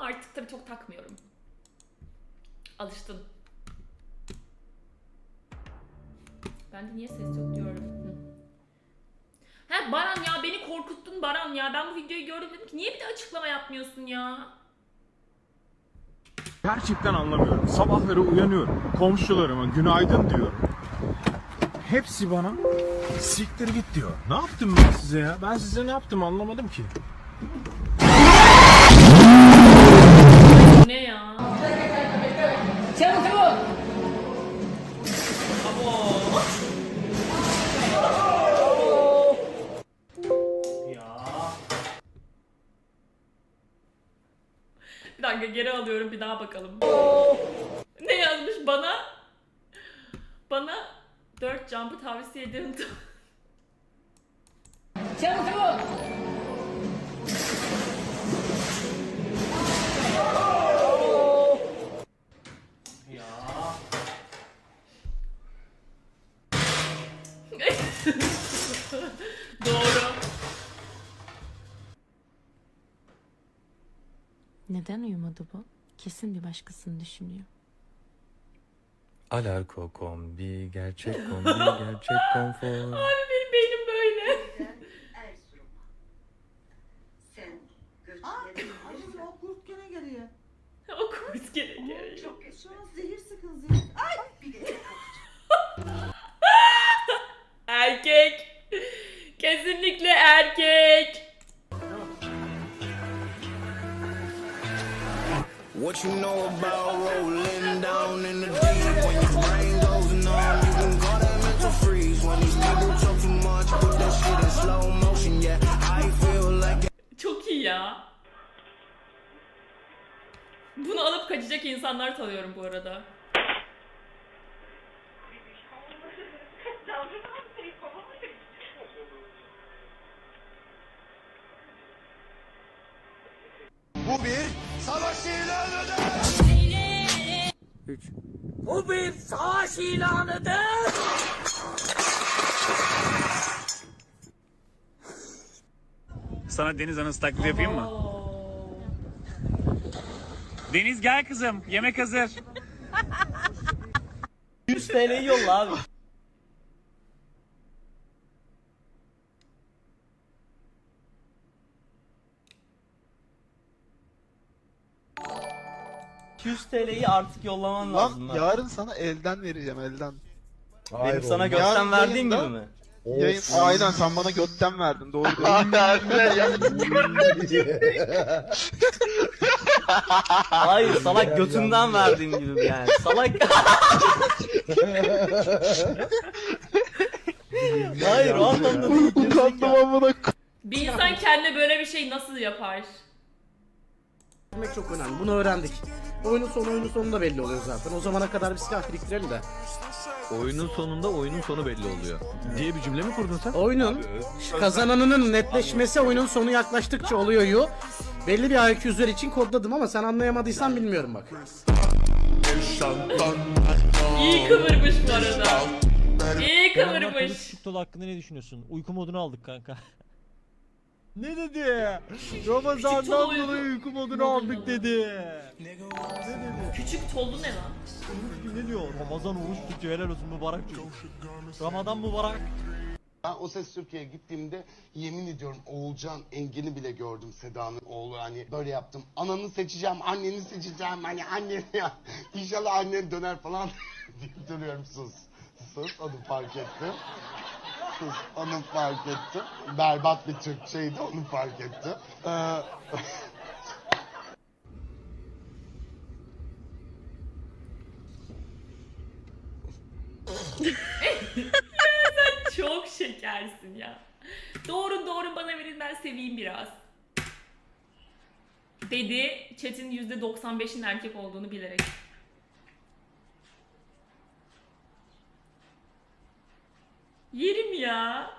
ama artık tabii çok takmıyorum. Alıştım. Bende niye ses yok diyorum. Ha Baran ya beni korkuttun Baran ya. Ben bu videoyu gördüm dedim ki niye bir de açıklama yapmıyorsun ya? Gerçekten anlamıyorum. Sabahları uyanıyorum. Komşularıma günaydın diyorum. Hepsi bana siktir git diyor. Ne yaptım ben size ya? Ben size ne yaptım anlamadım ki. Ne ya? Bir dakika geri alıyorum bir daha bakalım. ne yazmış bana? Bana 4 jump'ı tavsiye ederim. Doğru. Neden uyumadı bu? Kesin bir başkasını düşünüyor. Alarko kombi, gerçek kombi, gerçek konfor. Abi What you know about rolling down in the deep? When your brain goes numb, you can call that mental freeze. When these people talk too much, put that shit in slow motion. Yeah, I feel like Çok iyi ya. Bunu alıp kaçacak insanlar tanıyorum bu arada. Bir savaş ilanıdır. 3. Sana deniz anası taklidi yapayım mı? Deniz gel kızım. Yemek hazır. 100 TL'yi yolla abi. ...200 TL'yi artık yollaman lazım. Lan lan. yarın sana elden vereceğim elden. Benim sana gökten Yarın verdiğim yayında- gibi mi? Yayın, aynen sen bana götten verdin doğru diyorsun. Hayır salak götünden verdiğim gibi yani? Salak... Hayır o anlamda değil. Utandım amına Bir insan kendine böyle bir şey nasıl yapar? Biriktirmek çok önemli. Bunu öğrendik. Oyunun sonu oyunun sonunda belli oluyor zaten. O zamana kadar bir silah biriktirelim de. Oyunun sonunda oyunun sonu belli oluyor. Diye bir cümle mi kurdun sen? Oyunun kazananının netleşmesi oyunun sonu yaklaştıkça oluyor yu. Belli bir IQ üzeri için kodladım ama sen anlayamadıysan bilmiyorum bak. İyi kıvırmış bu arada. İyi kıvırmış. Hakkında ne düşünüyorsun? Uyku modunu aldık kanka. Ne dedi? Ramazan'dan dolayı uyku modunu aldık dedi. Küçük tollu ne lan? ne diyor? Ramazan oruç tutuyor helal olsun mübarek çocuk. Ramazan mübarek. Ben O Ses Türkiye'ye gittiğimde yemin ediyorum Oğulcan Engin'i bile gördüm Seda'nın oğlu hani böyle yaptım. Ananı seçeceğim, anneni seçeceğim hani annen ya. İnşallah annen döner falan deyip duruyorum sus. Sus onu fark ettim. Onu fark ettim. Berbat bir Türkçeydi onu fark ettim. Ee, Çok şekersin ya. Doğru doğru bana verin ben seveyim biraz. Dedi chat'in %95'in erkek olduğunu bilerek. Yerim ya.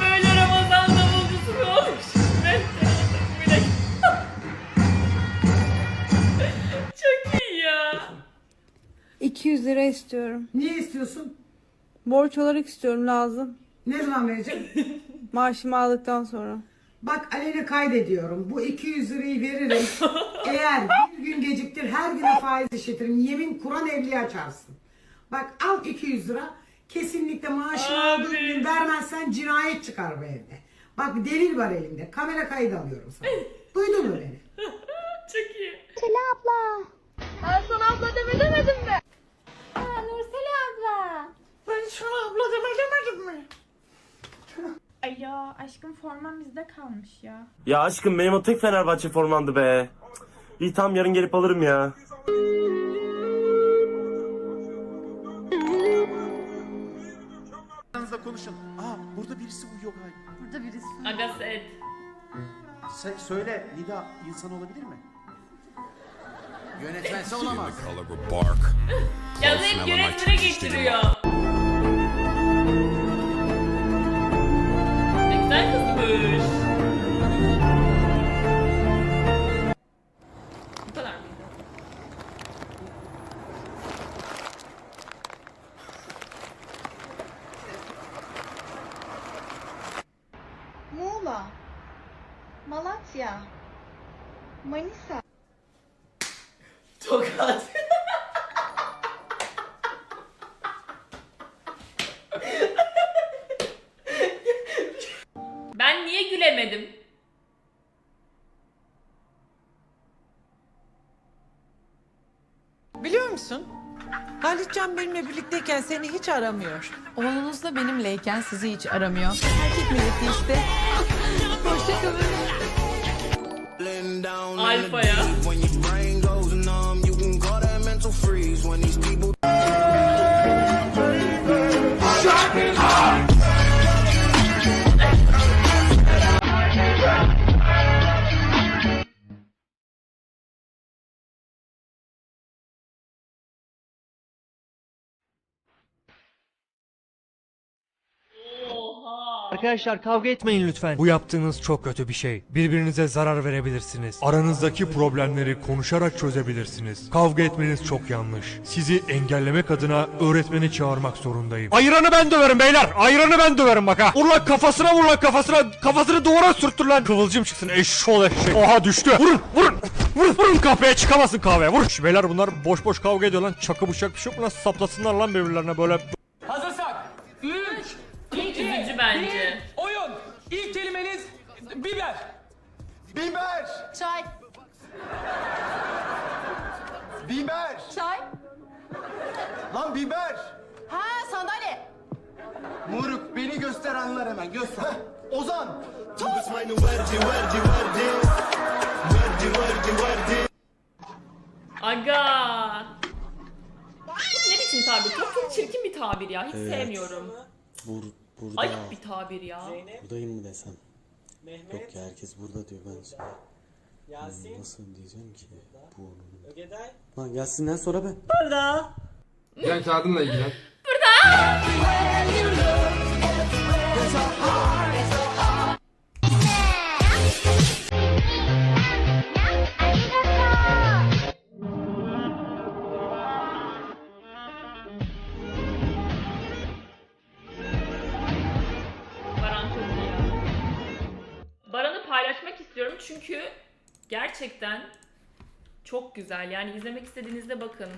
Böyle Ramazan davulcusu mu olmuş? Çok iyi ya. 200 200 lira istiyorum. Niye istiyorsun? Borç olarak istiyorum lazım. Ne zaman vereceğim? Maaşımı aldıktan sonra. Bak Alene kaydediyorum. Bu 200 lirayı veririm. Eğer bir gün geciktir her gün faiz işletirim. Yemin Kur'an evliye açarsın. Bak al 200 lira. Kesinlikle maaşını aldığın gün vermezsen cinayet çıkar bu evde. Bak delil var elimde. Kamera kaydı alıyorum sana. Duydun mu beni? Çok iyi. Ben sana abla deme demedim mi? Ha Nursel abla. Ben sana abla deme demedim mi? Alo aşkım forman bizde kalmış ya. Ya aşkım benim o tek Fenerbahçe formandı be. İyi tamam yarın gelip alırım ya. Aranızda konuşun. Aa burada birisi uyuyor galiba. Burada birisi. Aga set. Sen söyle Nida insan olabilir mi? Yönetmense olamaz. Ya hep yönetmene getiriyor. Mula, Malásia, Manissa. Manisa. Gülemedim? Biliyor musun? Halitcan benimle birlikteyken seni hiç aramıyor. Oğlunuz da benimleyken sizi hiç aramıyor. Erkek milleti işte. Hoşçakalın. Alfa'ya. Oha. Arkadaşlar kavga etmeyin lütfen. Bu yaptığınız çok kötü bir şey. Birbirinize zarar verebilirsiniz. Aranızdaki problemleri konuşarak çözebilirsiniz. Kavga etmeniz çok yanlış. Sizi engellemek adına öğretmeni çağırmak zorundayım. Ayranı ben döverim beyler. Ayranı ben döverim bak ha. Vur lan kafasına vur lan kafasına. Kafasını duvara sürttür lan. Kıvılcım çıksın eşşoğlu eşek. Oha düştü. Vurun vurun. Vurun vurun kahveye çıkamasın kahveye. Vur. Şu beyler bunlar boş boş kavga ediyor lan. Çakı bıçak bir şey yok mu lan. Saplasınlar lan birbirlerine böyle. Biber! Çay. Biber! Çay. Lan biber! Ha sandalye. Moruk beni göster anlar hemen göster. Heh, Ozan! Aga. Bu ne biçim tabir? Çok çok çirkin bir tabir ya. Hiç sevmiyorum. Bur, burada. Ayıp bir tabir ya. Buradayım mı desem? Yok ya herkes burada diyor ben şey. Nasıl diyeceğim ki? Bu Lan gelsinden sonra ben. Gel kağıdımla ilgilen. Baran çünkü gerçekten çok güzel. Yani izlemek istediğinizde bakın.